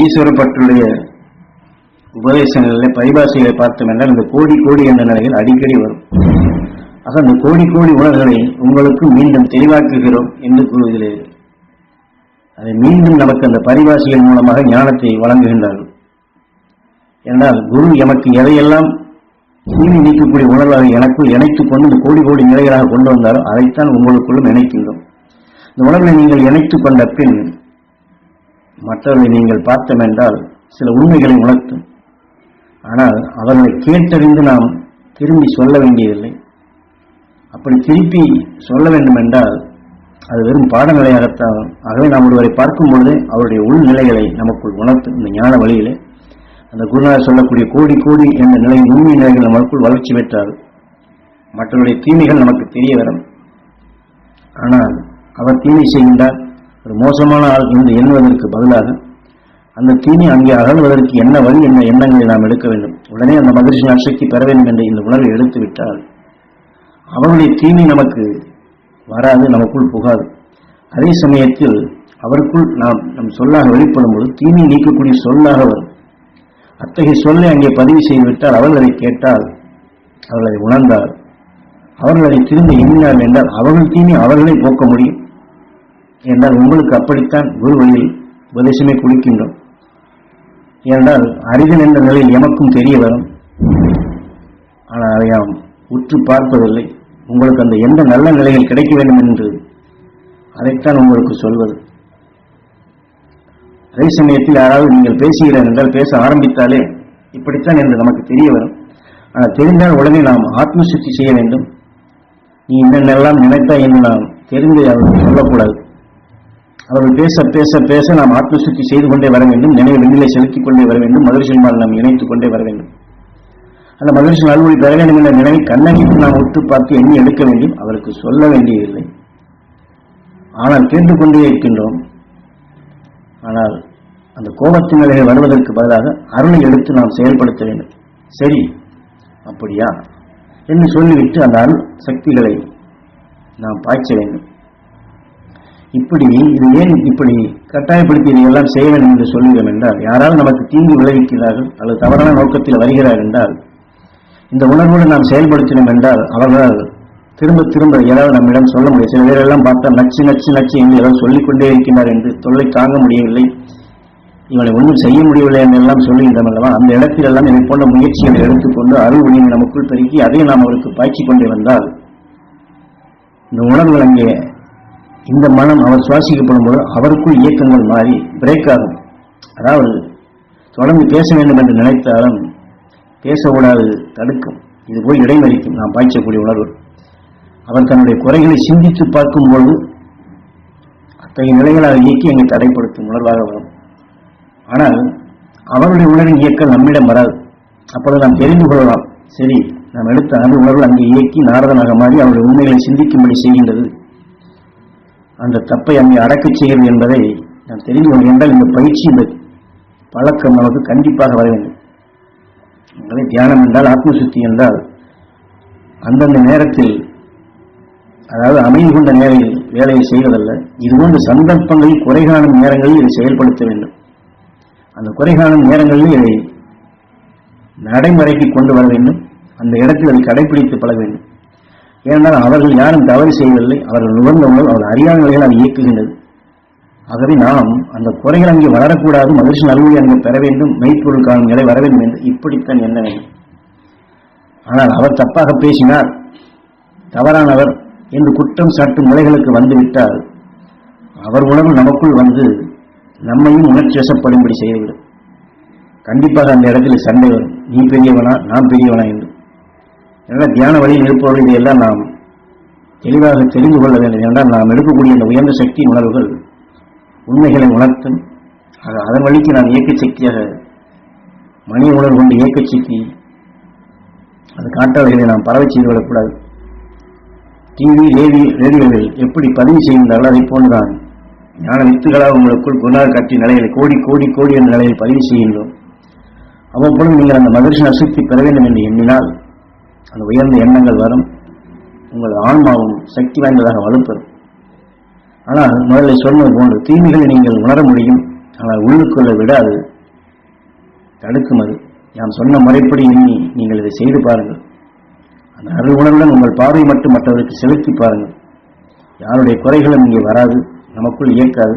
ஈஸ்வரப்பட்டுடைய உபதேசங்களில் பரிபாஷைகளை பார்த்தோம் என்றால் இந்த கோடி கோடி என்ற நிலையில் அடிக்கடி வரும். ஆக அந்த கோடி கோடி உணர்வுகளை உங்களுக்கு மீண்டும் தெளிவாக்குகிறோம் என்று கூறுவதிலே அதை மீண்டும் நமக்கு அந்த பரிபாஷைகள் மூலமாக ஞானத்தை வழங்குகின்றார்கள். என்றால் குரு எமக்கு எதையெல்லாம் தீமை நீக்கக்கூடிய உணர்வாக எனக்குள் இணைத்துக் கொண்டு இந்த கோடி கோடி நிலைகளாக கொண்டு வந்தாலும் அதைத்தான் உங்களுக்குள்ளும் இணைக்கின்றோம். இந்த உணர்வை நீங்கள் இணைத்துக் கொண்ட பின் மற்றவர்களை நீங்கள் பார்த்தோம் என்றால் சில உண்மைகளை உணர்த்தும். ஆனால் அவர்களை கேட்டறிந்து நாம் திரும்பி சொல்ல வேண்டியதில்லை. அப்படி திருப்பி சொல்ல வேண்டும் என்றால் அது வெறும் பாடநிலையாகத்தான் ஆகவே நாம் ஒருவரை பார்க்கும் பொழுது அவருடைய உள்நிலைகளை நமக்குள் உணர்த்தும். இந்த ஞான வழியிலே அந்த குருநாதர் சொல்லக்கூடிய கோடி கோடி என்ற நிலையில் உண்மை நிலைகள் நமக்குள் வளர்ச்சி பெற்றால் மற்றவருடைய தீமைகள் நமக்கு தெரிய வரும். ஆனால் அவர் தீமை செய்கின்றார். ஒரு மோசமான ஆள் என்று எண்ணுவதற்கு பதிலாக அந்த தீமை அங்கே அகழ்வதற்கு என்ன வழி என்ன எண்ணங்களை நாம் எடுக்க வேண்டும்? உடனே அந்த மகிழ்ச்சி அசைக்கு பெற வேண்டும் என்ற இந்த உணர்வை எடுத்துவிட்டால் அவருடைய தீமை நமக்கு வராது நமக்குள் புகாது. அதே சமயத்தில் அவருக்குள் நாம் நம் சொல்லாக வெளிப்படும் பொழுது தீமை நீக்கக்கூடிய சொல்லாக வரும். அத்தகைய சொல்லை அங்கே பதிவு செய்துவிட்டால் அவர்கள் அதை கேட்டால் அவர்கள் அதை உணர்ந்தால் அவர்கள் அதை திரும்ப எண்ணினார்கள் என்றால் அவர்கள் தீமை அவர்களை போக்க முடியும். என்றால் உங்களுக்கு அப்படித்தான் குரு வழியில் உபதேசமே குளிக்கின்றோம். என்றால் அறிதல் என்ற நிலையில் எமக்கும் தெரிய வரும். ஆனால் அதை நாம் உற்று பார்ப்பதில்லை. உங்களுக்கு அந்த எந்த நல்ல நிலையில் கிடைக்க வேண்டும் என்று அதைத்தான் உங்களுக்கு சொல்வது. அதே சமயத்தில் யாராவது நீங்கள் பேசுகிறேன் என்றால் பேச ஆரம்பித்தாலே இப்படித்தான் என்று நமக்கு தெரிய வரும். ஆனால் தெரிந்தால் உடனே நாம் ஆத்ம சுத்தி செய்ய வேண்டும். நீ என்னென்னலாம் நினைத்தாய் என்று நாம் தெரிந்து அவர்கள் சொல்லக்கூடாது. அவர்கள் பேச பேச பேச நாம் ஆத்மசுத்தி செய்து கொண்டே வர வேண்டும். நினைவு வெண்ணிலை செலுத்திக் கொண்டே வர வேண்டும். மகிழ்ச்சியினால் நாம் இணைத்துக் கொண்டே வர வேண்டும். அந்த மகிழ்ச்சி நல்வழி பெற வேண்டும் என்ற நினைவை கண்ணகித்து நாம் ஒத்து பார்த்து எண்ணி எடுக்க வேண்டும். அவருக்கு சொல்ல வேண்டியதில்லை. ஆனால் கேட்டுக்கொண்டே இருக்கின்றோம். ஆனால் அந்த கோபத்தின் நிலையை வருவதற்கு பதிலாக அருளை எடுத்து நாம் செயல்படுத்த வேண்டும். சரி அப்படியா? என்று சொல்லிவிட்டு அந்த அருள் சக்திகளை நாம் பாய்ச்ச வேண்டும். இப்படி இது ஏன் இப்படி கட்டாயப்படுத்தி இதையெல்லாம் செய்ய வேண்டும் என்று சொல்கிறோம் என்றால் யாராவது நமக்கு தீங்கு விளைவிக்கிறார்கள் அல்லது தவறான நோக்கத்தில் வருகிறார் என்றால் இந்த உணர்வோடு நாம் செயல்படுத்தினோம் என்றால் அவர்களால் திரும்ப திரும்ப ஏதாவது நம்மிடம் சொல்ல முடியும். சில பேரெல்லாம் பார்த்தா நச்சு நச்சு நச்சு என்று ஏதாவது சொல்லிக்கொண்டே இருக்கின்றார் என்று தொல்லை தாங்க முடியவில்லை. இவனை ஒன்றும் செய்ய முடியவில்லை என்றெல்லாம் சொல்லுகின்றோம் அல்லவா? அந்த இடத்தில் எல்லாம் இதை போன்ற முயற்சிகளை எடுத்துக்கொண்டு அருள் ஒளியை நமக்குள் பெருக்கி அதை நாம் அவருக்கு பாய்ச்சி கொண்டே வந்தால் இந்த உணர்வுகள் அங்கே இந்த மனம் அவர் சுவாசிக்கப்படும் போது அவருக்குள் இயக்கங்கள் மாறி பிரேக் ஆகும். அதாவது தொடர்ந்து பேச வேண்டும் என்று நினைத்தாலும் பேசக்கூடாது தடுக்கும். இது போய் இடைமறிக்கும். நாம் பாய்ச்சக்கூடிய உணர்வு. அவர் தன்னுடைய குறைகளை சிந்தித்து பார்க்கும்போது அத்தகைய நிலைகளாக இயக்கி எங்களை தடைப்படுத்தும் உணர்வாக வரும். ஆனால் அவருடைய உணர்வின் இயக்கம் நம்மிடம் வராது. அப்பொழுது நாம் தெரிந்து கொள்ளலாம். சரி நாம் எடுத்த அந்த உணர்வு அங்கே இயக்கி நாரதனாக மாறி அவருடைய உண்மைகளை சிந்திக்கும்படி செய்கின்றது. அந்த தப்பை அங்கே அடக்கச் செய்கிறது என்பதை நாம் தெரிந்து கொள்ள என்றால் இந்த பயிற்சி இந்த பழக்கம் நமக்கு கண்டிப்பாக வர வேண்டும். உங்களை தியானம் என்றால் ஆத்மசுத்தி என்றால் அந்தந்த நேரத்தில் அதாவது அமைதி கொண்ட நேரையில் வேலையை செய்வதல்ல இதுபோன்ற சந்தர்ப்பங்களில் குறை காணும் நேரங்களில் இதை செயல்படுத்த வேண்டும். அந்த குறை காணும் நேரங்களில் இதை நடைமுறைக்கு கொண்டு வர வேண்டும். அந்த இடத்தில் அதை கடைபிடித்து பழக வேண்டும். ஏனென்றால் அவர்கள் யாரும் தவறு செய்யவில்லை. அவர்கள் நுகர்ந்தவர்கள் அவர்கள் அறியாத நிலையில் அதை இயக்குகின்றது ஆகவே நாம் அந்த குறைகள் அங்கே வளரக்கூடாது மகிழ்ச்சி நல்வழி அங்கே பெற வேண்டும் மெய்ப்பொருள் காணும் நிலை வர வேண்டும் என்று இப்படித்தான் எண்ண வேண்டும். ஆனால் அவர் தப்பாக பேசினார். தவறானவர் என்று குற்றம் சாட்டும் நிலைகளுக்கு வந்துவிட்டால் அவர் உணர்வு நமக்குள் வந்து நம்மையும் உணர்ச்சி வசப்படும்படி செய்துவிடும். கண்டிப்பாக அந்த இடத்துல சண்டை வரும். நீ பெரியவனா நான் பெரியவனா என்று. எனவே தியான வழியில் இருப்பவர்கள் இதையெல்லாம் நாம் தெளிவாக தெரிந்து கொள்ள வேண்டும் என்றால் நாம் எடுக்கக்கூடிய இந்த உயர்ந்த சக்தி உணர்வுகள் உண்மைகளை உணர்த்தும். ஆக அதன் வழிக்கு நாம் இயக்க சக்தியாக மணி உணர்வு கொண்டு இயக்க சக்தி அது காட்டாளர்களை நாம் பரவ செய்து விடக்கூடாது டிவி ரேடியோ ரேடியோவில் எப்படி பதிவு செய்கின்றார்களோ அதை போன்றுதான் ஞான வித்துகளாக உங்களுக்குள் குருநாள் கட்டி நிலையில் கோடி கோடி கோடி என்ற நிலையில் பதிவு செய்கின்றோம். அவ்வப்பொழுது நீங்கள் அந்த மகிழ்ச்சி அசக்தி பெற வேண்டும் என்று எண்ணினால் அந்த உயர்ந்த எண்ணங்கள் வரும். உங்கள் ஆன்மாவும் சக்தி வாய்ந்ததாக வலுப்பெறும் ஆனால் முதல்ல சொன்னது போன்று தீமைகளை நீங்கள் உணர முடியும். ஆனால் உள்ளுக்குள்ள விடாது. தடுக்கும் அது. நாம் சொன்ன முறைப்படி எண்ணி நீங்கள் இதை செய்து பாருங்கள். அந்த அருள் உணர்வுடன் உங்கள் பார்வை மட்டும் மற்றவருக்கு செலுத்தி பாருங்கள். யாருடைய குறைகளும் இங்கே வராது. நமக்குள் இயக்காது.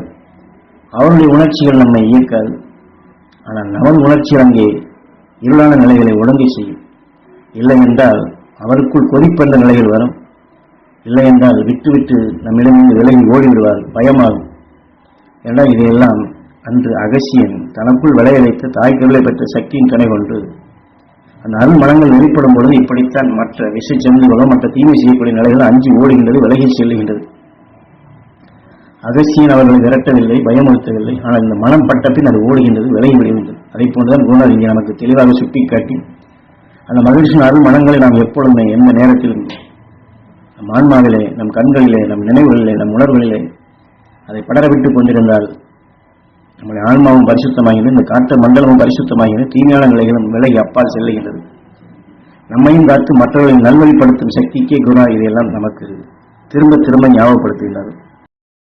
அவருடைய உணர்ச்சிகள் நம்மை இயக்காது. ஆனால் நமது உணர்ச்சிகள் அங்கே இருளான நிலைகளை ஒழுங்கு செய்யும். இல்லை என்றால் அவருக்குள் கொதிப்பந்த நிலையில் வரும். இல்லை என்றால் விட்டு விட்டு நம்மிடமிருந்து விலகி ஓடிவிடுவார். பயமாகும். என்றால் இதையெல்லாம் அன்று அகசியன் தனக்குள் விளையழைத்த தாய் கருளை பெற்ற சக்தியின் துணை கொண்டு அந்த அருள் மனங்கள் வெளிப்படும் பொழுது இப்படித்தான் மற்ற விஷ ஜந்துகளோ மற்ற தீமை செய்யக்கூடிய நிலைகள் அஞ்சு ஓடுகின்றது விலகி செல்லுகின்றது. அகசியன் அவர்களை விரட்டவில்லை பயமுறுத்தவில்லை. ஆனால் இந்த மனம் பட்ட பின் அது ஓடுகின்றது விலகி விடுகின்றது. அதை போன்றுதான் குருநாதர் இங்கே நமக்கு தெளிவாக சுட்டிக்காட்டி அந்த மகிழ்ச்சியின் அருள் மனங்களை நாம் எப்பொழுதுமே எந்த நேரத்திலும் நம் ஆன்மாவிலே நம் கண்களிலே நம் நினைவுகளிலே நம் உணர்வுகளிலே அதை படரவிட்டுக் கொண்டிருந்தால் நம்முடைய ஆன்மாவும் பரிசுத்தமாகிறது இந்த காற்று மண்டலமும் பரிசுத்தமாகிறது தீமையான நிலைகளும் விலகி அப்பால் செல்லுகின்றது. நம்மையும் காத்து மற்றவர்களை நல்வழிப்படுத்தும் சக்திக்கே குணா இதையெல்லாம் நமக்கு திரும்ப திரும்ப ஞாபகப்படுத்துகிறார்